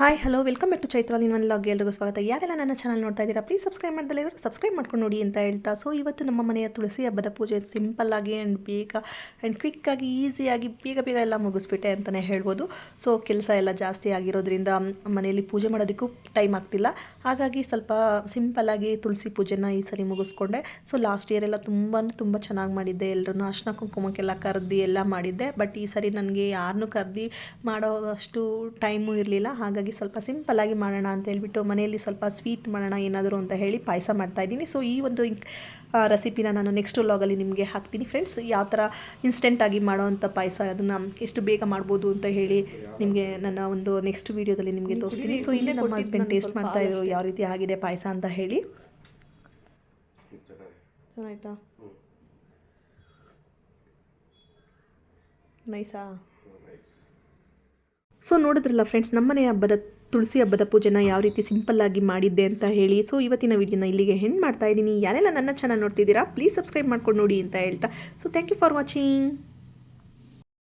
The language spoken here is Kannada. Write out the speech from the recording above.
Hi hello welcome back to Chaitra ನಿಮ್ಮ ಲಾಗ್ ಎಲ್ರಿಗೂ ಸ್ವಾಗತ. ಯಾರೆಲ್ಲ ನನ್ನ ಚಾನಲ್ ನೋಡ್ತಾ ಇದ್ದೀರಾ ಪ್ಲೀಸ್ ಸಬ್ಸ್ಕ್ರೈಬ್ ಮಾಡ್ದಲ್ಲ ಇವರು ಸಬ್ಸ್ಕ್ರೈಬ್ ಮಾಡ್ಕೊಂಡು ನೋಡಿ ಅಂತ ಹೇಳ್ತಾ. ಸೊ ಇವತ್ತು ನಮ್ಮ ಮನೆಯ ತುಳಸಿ ಹಬ್ಬದ ಪೂಜೆ ಸಿಂಪಲ್ ಆಗಿ ಆ್ಯಂಡ್ ಬೇಗ ಆ್ಯಂಡ್ ಕ್ವಿಕ್ಕಾಗಿ ಈಸಿಯಾಗಿ ಬೇಗ ಬೇಗ ಎಲ್ಲ ಮುಗಿಸ್ಬಿಟ್ಟೆ ಅಂತಲೇ ಹೇಳ್ಬೋದು. ಸೊ ಕೆಲಸ ಎಲ್ಲ ಜಾಸ್ತಿ ಆಗಿರೋದ್ರಿಂದ ಮನೆಯಲ್ಲಿ ಪೂಜೆ ಮಾಡೋದಕ್ಕೂ ಟೈಮ್ ಆಗ್ತಿಲ್ಲ. ಹಾಗಾಗಿ ಸ್ವಲ್ಪ ಸಿಂಪಲ್ಲಾಗಿ ತುಳಸಿ ಪೂಜೆನ ಈ ಸರಿ ಮುಗಿಸ್ಕೊಂಡೆ. ಸೊ ಲಾಸ್ಟ್ ಇಯರ್ ಎಲ್ಲ ತುಂಬ ತುಂಬ ಚೆನ್ನಾಗಿ ಮಾಡಿದ್ದೆ. ಎಲ್ಲರೂ ಅರ್ಶನ ಕುಂಕುಮಕ್ಕೆಲ್ಲ ಕರೆದಿ ಎಲ್ಲ ಮಾಡಿದ್ದೆ. ಬಟ್ ಈ ಸರಿ ನನಗೆ ಯಾರನ್ನೂ ಕರೆದಿ ಮಾಡೋ ಅಷ್ಟು ಟೈಮು ಇರಲಿಲ್ಲ. ಹಾಗಾಗಿ ಸ್ವಲ್ಪ ಸಿಂಪಲ್ಲಾಗಿ ಮಾಡೋಣ ಅಂತ ಹೇಳ್ಬಿಟ್ಟು ಮನೆಯಲ್ಲಿ ಸ್ವಲ್ಪ ಸ್ವೀಟ್ ಮಾಡೋಣ ಏನಾದರೂ ಅಂತ ಹೇಳಿ ಪಾಯಸ ಮಾಡ್ತಾ ಇದ್ದೀನಿ. ಸೊ ಈ ಒಂದು ರೆಸಿಪಿನ ನಾನು ನೆಕ್ಸ್ಟ್ ವ್ಲಾಗಲ್ಲಿ ನಿಮಗೆ ಹಾಕ್ತೀನಿ ಫ್ರೆಂಡ್ಸ್ ಯಾವ ಥರ ಇನ್ಸ್ಟೆಂಟಾಗಿ ಮಾಡೋವಂಥ ಪಾಯಸ ಅದನ್ನು ಎಷ್ಟು ಬೇಗ ಮಾಡ್ಬೋದು ಅಂತ ಹೇಳಿ ನಿಮಗೆ ನನ್ನ ಒಂದು ನೆಕ್ಸ್ಟ್ ವೀಡಿಯೋದಲ್ಲಿ ನಿಮಗೆ ತೋರಿಸ್ತೀನಿ. ಸೊ ಇಲ್ಲಿ ನಮ್ಮ ಹಸ್ಬೆಂಡ್ ಟೇಸ್ಟ್ ಮಾಡ್ತಾ ಇದ್ರು ಯಾವ ರೀತಿ ಆಗಿದೆ ಪಾಯಸ ಅಂತ ಹೇಳಿ. ಚೆನ್ನಾಯ್ತಾ ನೈಸಾ ಸೊ ನೋಡಿದ್ರಲ್ಲ ಫ್ರೆಂಡ್ಸ್ ನಮ್ಮನೆ ಹಬ್ಬದ ತುಳಸಿ ಹಬ್ಬದ ಪೂಜೆನ ಯಾವ ರೀತಿ ಸಿಂಪಲ್ಲಾಗಿ ಮಾಡಿದ್ದೆ ಅಂತ ಹೇಳಿ ಸೊ ಇವತ್ತಿನ ವಿಡಿಯೋನ ಇಲ್ಲಿಗೆ ಹೆಣ್ಣು ಮಾಡ್ತಾ ಇದ್ದೀನಿ. ಯಾರೆಲ್ಲ ನನ್ನ ಚಾನಲ್ ನೋಡ್ತಿದ್ದೀರಾ ಪ್ಲೀಸ್ ಸಬ್ಸ್ಕ್ರೈಬ್ ಮಾಡ್ಕೊಂಡು ನೋಡಿ ಅಂತ ಹೇಳ್ತಾ. So thank you for watching